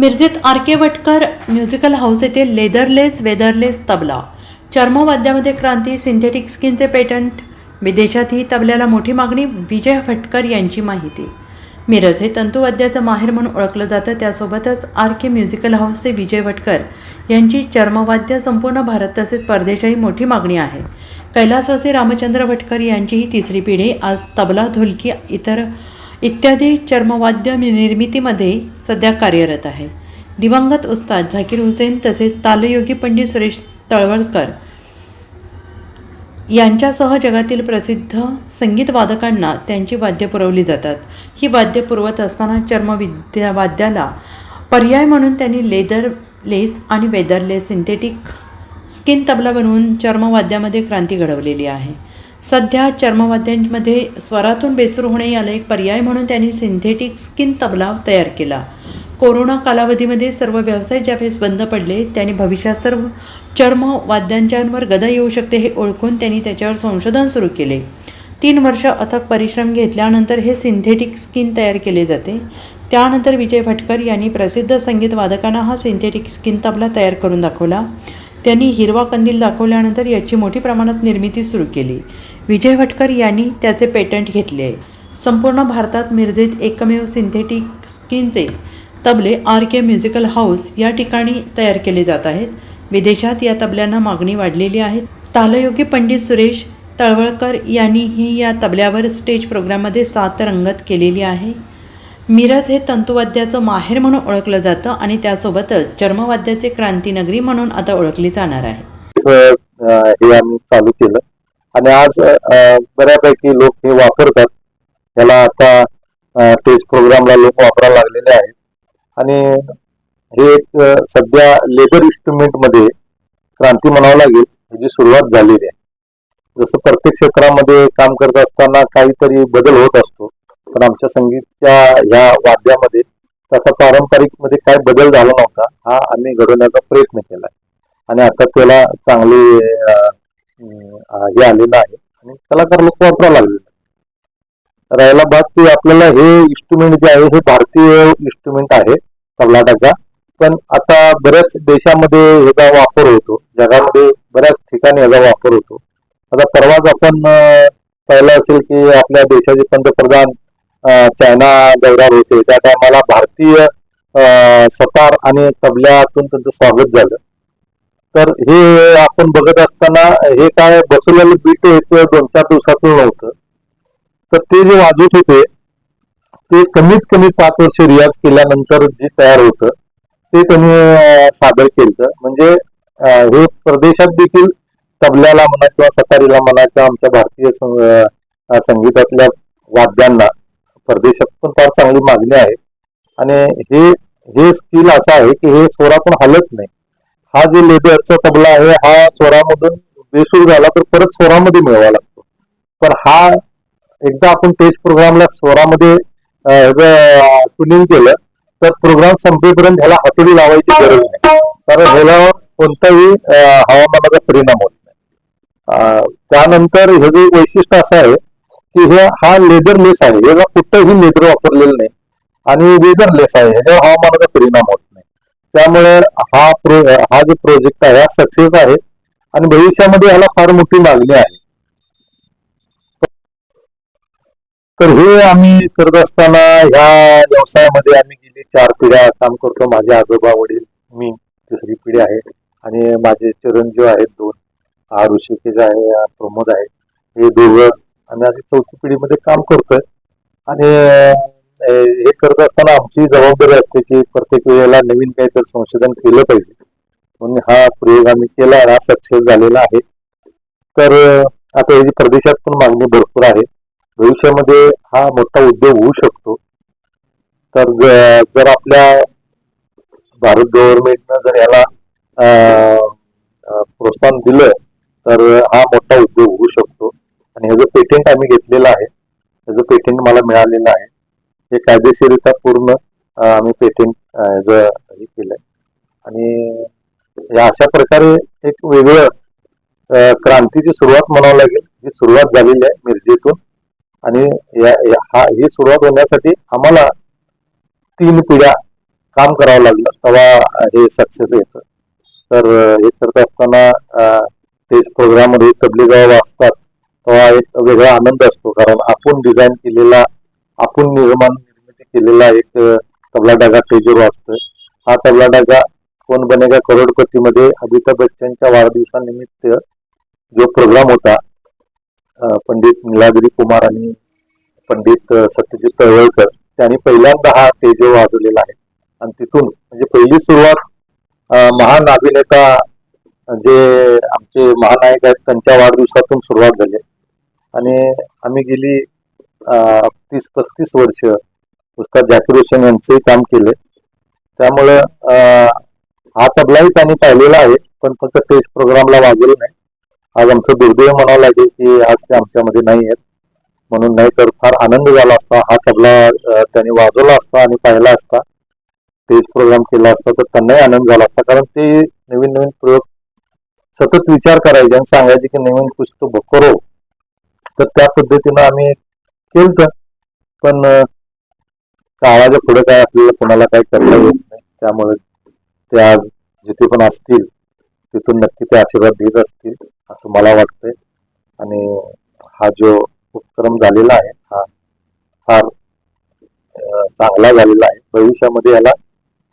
मिरजेत R K Bhatkar musical house येथे leatherless weatherless tabla. चर्मवाद्यामध्ये क्रांती सिंथेटिक स्किनचे पेटंट. विदेशातही तबल्याला मोठी मागणी विजय भटकर यांची माहिती. मिरज हे तंतुवाद्याचं माहेर म्हणून ओळखलं जातं. त्यासोबतच आर के म्युझिकल हाऊसचे विजय भटकर यांची चर्मवाद्य संपूर्ण भारत तसेच परदेशाही मोठी मागणी आहे. कैलासवासी रामचंद्र भटकर यांची ही तिसरी पिढी. आज तबला ढोलकी इतर इत्यादी चर्मवाद्य निर्मितीमध्ये सध्या कार्यरत आहे. दिवंगत उस्ताद झाकीर हुसेन तसेच तालयोगी पंडित सुरेश तळवळकर यांच्यासह जगातील प्रसिद्ध संगीत वादकांना त्यांची वाद्य पुरवली जातात. ही वाद्य पुरवत असताना चर्मविद्या वाद्याला पर्याय म्हणून त्यांनी लेदर लेस आणि वेदरलेस सिंथेटिक स्किन तबला बनवून चर्मवाद्यामध्ये क्रांती घडवलेली आहे. सध्या चर्मवाद्यांमध्ये स्वरातून बेसूर होणे याला एक पर्याय म्हणून त्यांनी सिंथेटिक स्किन तबला तयार केला. कोरोना कालावधीमध्ये सर्व व्यवसाय ज्यावेळेस बंद पडले त्यांनी भविष्यात सर्व चर्मवाद्यांच्यांवर गदा येऊ शकते हे ओळखून त्यांनी त्याच्यावर संशोधन सुरू केले. तीन वर्ष अथक परिश्रम घेतल्यानंतर हे सिंथेटिक स्किन तयार केले जाते. त्यानंतर विजय भटकर यांनी प्रसिद्ध संगीत वादकांना हा सिंथेटिक स्किन तबला तयार करून दाखवला. त्यांनी हिरवा कंदील दाखवल्यानंतर याची मोठी प्रमाणात निर्मिती सुरू केली. विजय भटकर यांनी त्याचे पेटंट घेतले. आहे संपूर्ण भारतात मिरजेत एकमेव सिंथेटिक स्किनचे तबले आर के म्युझिकल हाऊस या ठिकाणी तयार केले जात आहेत. विदेशात या तबल्यांना मागणी वाढलेली आहे. तालयोगी पंडित सुरेश तळवळकर यांनीही या तबल्यावर स्टेज प्रोग्राममध्ये सात रंगत केलेली आहे. मिरज हे तंतुवाद्याचं माहेर म्हणून ओळखलं जातं आणि त्यासोबतच चर्मवाद्याचे क्रांतीनगरी म्हणून आता ओळखली जाणार आहे. हे आम्ही चालू केलं. आणि आज बऱ्यापैकी लोक हे वापरतात. त्याला आता टेस्ट प्रोग्रामला लोक वापरायला लागलेले आहेत. आणि हे एक सध्या लेबर इन्स्ट्रुमेंटमध्ये क्रांती म्हणावं लागेल ह्याची सुरुवात झालेली आहे. जसं प्रत्येक क्षेत्रामध्ये काम करत असताना काहीतरी बदल होत असतो पण आमच्या संगीतच्या ह्या वाद्यामध्ये त्याचा पारंपरिकमध्ये काय बदल झाला नव्हता हा आम्ही घडवण्याचा प्रयत्न केला. आणि आता त्याला चांगले हे आलेलं आहे. आणि कलाकार लोक वापरायला लागले राहिला बात की आपल्याला हे इन्स्ट्रुमेंट जे आहे हे भारतीय इन्स्ट्रुमेंट आहे कर्नाटका पण आता बऱ्याच देशामध्ये ह्याचा वापर होतो. जगामध्ये बऱ्याच ठिकाणी ह्याचा वापर होतो. आता परवाच आपण पाहिलं असेल की आपल्या देशाचे पंतप्रधान चायना दौऱ्यावर होते. त्या टायमाला भारतीय सतार आणि तबल्यातून त्यांचं स्वागत झालं. तर हे आपण बघत असताना हे काय बसवलेलं बीट होतं दोन चार दिवसातून नव्हतं. तर ते जे वाजवत होते ते कमीत कमी पाच वर्ष रियाज केल्यानंतर जे तयार होतं ते त्यांनी सादर केलं म्हणजे हे परदेशात देखील तबल्याला म्हणा किंवा सतारीला म्हणा किंवा आमच्या भारतीय सं- संगीतातल्या वाद्यांना परदेशात पण फार चांगली मागणी आहे. आणि हे हे स्किल असं आहे की हे स्वरातून हलत नाही. हा जो लेदरचा तबला आहे हा स्वरामधून बेसूर झाला तर परत स्वरामध्ये मिळवा लागतो. पण हा एकदा आपण टेस्ट प्रोग्रामला स्वरामध्ये ट्युनिंग केलं तर प्रोग्राम संपेपर्यंत ह्याला हातोडी लावायची गरज नाही. कारण ह्याला कोणताही हवामानाचा परिणाम होत नाही. त्यानंतर हे जे वैशिष्ट्य असं आहे की हे हा लेदरलेस आहे. याला कुठंही लेदर वापरलेलं नाही आणि वेदरलेस आहे ह्याच्यावर हवामानाचा परिणाम होत त्यामुळे हा प्रो हा जो प्रोजेक्ट आहे हा सक्सेस आहे आणि भविष्यामध्ये ह्याला फार मोठी मागणी आहे. तर हे आम्ही करत असताना ह्या व्यवसायामध्ये आम्ही गेली चार पिढ्या काम करतो. माझे आजोबा वडील मी तिसरी पिढी आहे. आणि माझे चिरंजीव आहेत दोन. हा ऋषिकेश आहे हा प्रमोद आहे. हे दोघं आम्ही आधी चौथी पिढीमध्ये काम करतोय. आणि हे करत असताना आमची जबाबदारी असते की प्रत्येक वेळेला नवीन काहीतरी संशोधन केलं पाहिजे. म्हणून हा प्रयोग आम्ही केला हा सक्सेस झालेला आहे. तर आता याची परदेशात पण मागणी भरपूर आहे. भविष्यामध्ये हा मोठा उद्योग होऊ शकतो. तर जर आपल्या भारत गव्हर्नमेंटनं जर याला प्रोत्साहन दिलं तर हा मोठा उद्योग होऊ शकतो. आणि ह्याचं पेटेंट आम्ही घेतलेलं आहे. ह्याचं पेटेंट मला मिळालेलं आहे. हे कायदेशीरित्या पूर्ण आम्ही पेटेंट हे केलंय. आणि या अशा प्रकारे एक वेगळं क्रांतीची सुरुवात म्हणावं लागेल ही सुरुवात झालेली आहे मिरजेतून. आणि या हा ही सुरुवात होण्यासाठी आम्हाला तीन पिढ्या काम करावं लागलं तेव्हा हे सक्सेस येतं. तर हे करत असताना स्टेज प्रोग्राममध्ये तबली तबलीगाव वाजतात तेव्हा एक वेगळा आनंद असतो कारण आपण डिझाईन केलेला आपण निर्माण निर्मिती केलेला एक तबला डागा स्टेजवर वाजतोय. हा तबला डागा कोण बनेगा करोडपती मध्ये अमिताभ बच्चनच्या वाढदिवसानिमित्त जो प्रोग्राम होता पंडित निलागिरी कुमार आणि पंडित सत्यजित तळवळकर त्यांनी पहिल्यांदा हा तेजो वाजवलेला आहे. आणि तिथून म्हणजे पहिली सुरुवात महान अभिनेता जे आमचे महानायक आहेत त्यांच्या वाढदिवसातून सुरुवात झाली आणि आम्ही गेली तीस पस्तीस वर्ष उस्ताद झाकीर हुसेन यांचंही काम केले त्यामुळं हा तबलाही त्यांनी पाहिलेला आहे पण फक्त टेस्ट प्रोग्रामला वाजवलं नाही. आज आमचं दुर्दैव म्हणावं लागेल की आज ते आमच्यामध्ये नाही आहेत. म्हणून नाही तर फार आनंद झाला असता हा तबला त्याने त्यांनी वाजवला असता आणि पाहिला असता स्टेज प्रोग्राम केला असता तर त्यांनाही आनंद झाला असता. कारण ते नवीन नवीन प्रयोग सतत विचार करायचे आणि सांगायचे की नवीन कुछ तो करो तर त्या पद्धतीनं आम्ही केलं पण काळाच्या पुढे काय आपल्याला कोणाला काही करता येत नाही. त्यामुळे ते आज जिथे पण असतील तिथून नक्की ते आशीर्वाद देत असतील असं मला वाटतंय. आणि हा जो उपक्रम झालेला आहे हा फार चांगला झालेला आहे. भविष्यामध्ये याला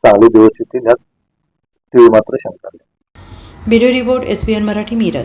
चांगले दिवस येतील ह्यात ती मात्र शंका नाही. Bureau report S B N Marathi Miraj.